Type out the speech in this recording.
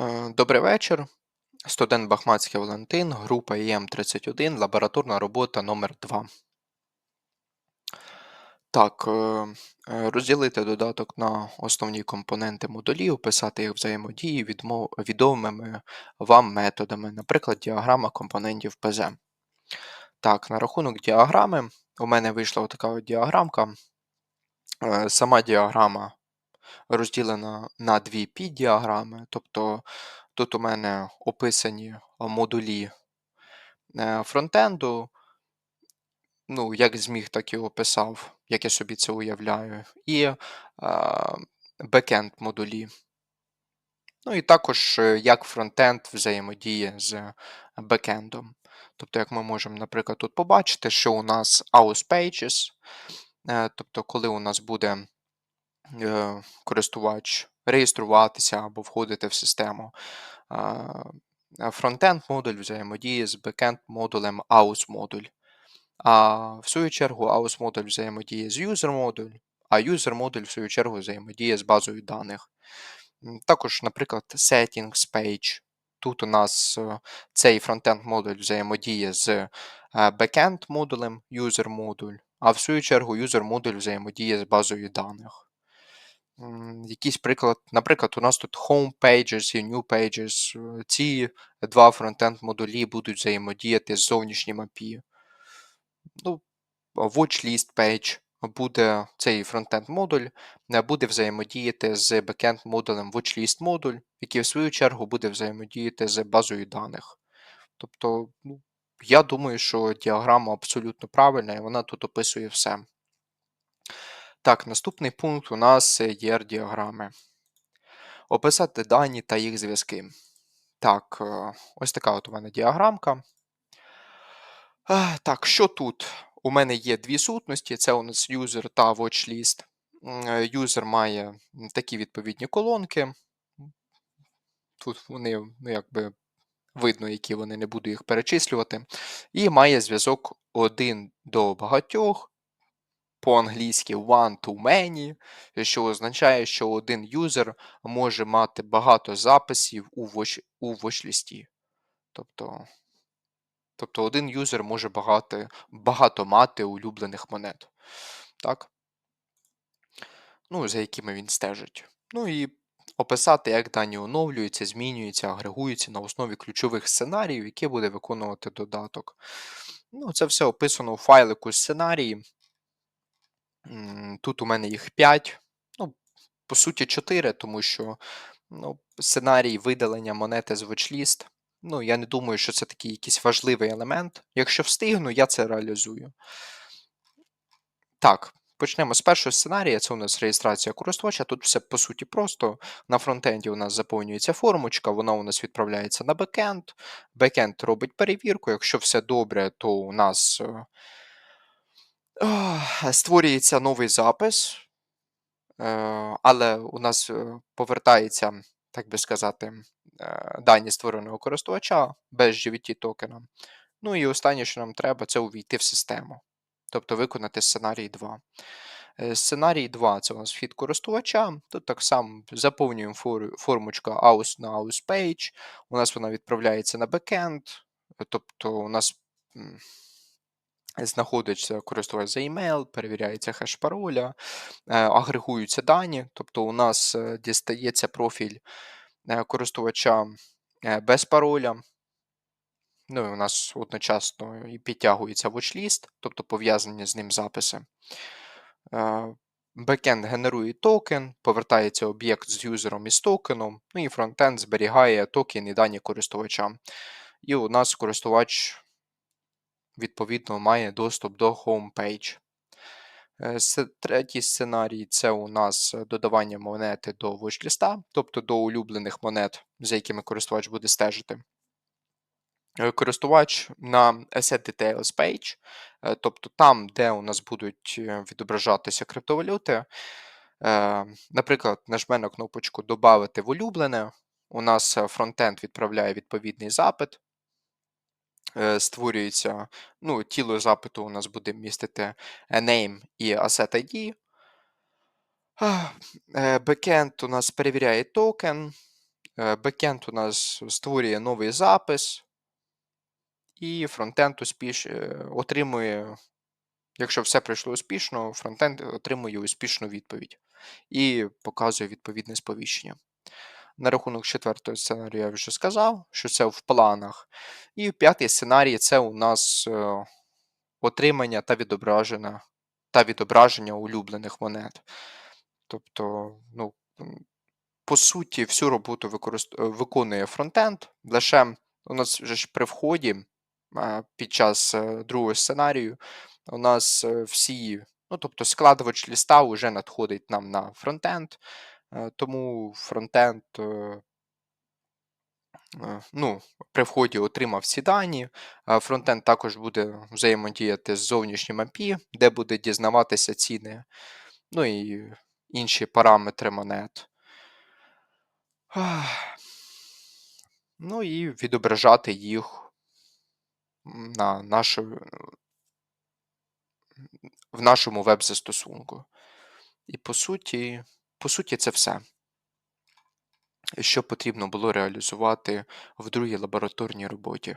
Е, Добрий вечір. Студент Бахмацький Валентин, група ІМ31, лабораторна робота номер 2 Так, е, е, розділити додаток на основні компоненти модулів, описати їх взаємодії відомими вам методами, наприклад, діаграма компонентів ПЗ. Так, на рахунок діаграми у мене вийшла така діаграмка. Сама діаграма розділена на дві піддіаграми, тобто тут у мене описані модулі е, фронтенду, ну, як зміг, так і описав, як я собі це уявляю, і а, бекенд модулі. Ну і також е, як фронтенд взаємодіє з бекендом. Тобто, як ми можемо, наприклад, тут побачити, що у нас aus pages, е, тобто, коли у нас буде е, користувач реєструватися або входити в систему. Фронтенд модуль взаємодіє з бекенд модулем aus модуль. А в свою чергу aus модуль взаємодіє з user модуль, а user модуль, в свою чергу, взаємодіє з базою даних. Також, наприклад, settings page. Тут у нас е, цей фронтенд модуль взаємодіє з е, бекенд модулем user модуль, а в свою чергу user модуль взаємодіє з базою даних. Якийсь приклад, наприклад, у нас тут home pages і new pages. Е, Ці два фронтенд модулі будуть взаємодіяти з зовнішнім API. Ну, watchlist page буде цей фронтенд модуль, е, буде взаємодіяти з бекенд модулем watchlist модуль, який в свою чергу буде взаємодіяти з базою даних. Тобто, ну, я думаю, що діаграма абсолютно правильна, і вона тут описує все. Так, наступний пункт у нас є діаграми. Описати дані та їх зв'язки. Так, е, ось така от у мене діаграмка. Е, Так, що тут? У мене є дві сутності: це у нас user та watchlist. Е, User має такі відповідні колонки. Тут вони, ну, якби видно, які вони, не буду їх перечислювати. І має зв'язок один до багатьох, по-англійськи one to many, що означає, що один юзер може мати багато записів у watch, у watchlist. Тобто, тобто один юзер може багато, багато мати улюблених монет. Так? Ну, за якими він стежить. Ну і описати, як дані оновлюються, змінюються, агрегуються на основі ключових сценаріїв, які буде виконувати додаток. Ну, Це все описано у файлику сценарії. Тут у мене їх 5, ну, по суті, 4, тому що ну, сценарій видалення монети з watchlist, ну, я не думаю, що це такий якийсь важливий елемент. Якщо встигну, я це реалізую. Так, почнемо з першого сценарія. Це у нас реєстрація користувача. Тут все по суті просто. На фронтенді у нас заповнюється формочка, вона у нас відправляється на бекенд. Бекенд робить перевірку. Якщо все добре, то у нас е, Створюється новий запис, е, але у нас е, повертається, так би сказати, е, дані створеного користувача без GVT токена. Ну і останнє, що нам треба, це увійти в систему, тобто виконати сценарій 2. Е, Сценарій 2 це у нас вхід користувача. Тут так само заповнюємо фор- формочку aus на aus page. У нас вона відправляється на бекенд, тобто у нас. Знаходиться користувач за email, перевіряється хеш пароля, е, агрегуються дані, тобто у нас е, дістається профіль е, користувача без пароля. Ну і у нас одночасно і підтягується watchlist, тобто пов'язані з ним записи. Бекенд генерує токен, повертається об'єкт з юзером і з токеном, ну і фронтенд зберігає токен і дані користувача. І у нас користувач відповідно має доступ до homepage. Е, Третій сценарій це у нас додавання монети до watchlist, тобто до улюблених монет, за якими користувач буде стежити. Е, Користувач на Asset Details Page, е, тобто там, де у нас будуть відображатися криптовалюти. Наприклад, нажме на кнопочку Добавити в улюблене. У нас фронтенд відправляє відповідний запит. Е, Створюється, ну, тіло запиту у нас буде містити е, name і asset ID. Бекенд у нас перевіряє токен, Бекенд у нас створює новий запис, і фронтенд успіш... е, отримує, якщо все пройшло успішно, фронтенд отримує успішну відповідь і показує відповідне сповіщення. На рахунок четвертого сценарію я вже сказав, що це в планах. І п'ятий сценарій це у нас е, отримання та відображення, та відображення улюблених монет. Тобто, ну, по суті, всю роботу використ... е, виконує фронтенд. Лише у нас вже ж при вході е, під час другого сценарію у нас всі, ну тобто складувач ліста вже надходить нам на фронтенд, тому фронтенд. е, е, Ну, при вході отримав всі дані. Фронтенд також буде взаємодіяти з зовнішнім API, де буде дізнаватися ціни, ну і інші параметри монет. Ну і відображати їх на нашу, в нашому веб-застосунку. І по суті, по суті, це все, що потрібно було реалізувати в другій лабораторній роботі.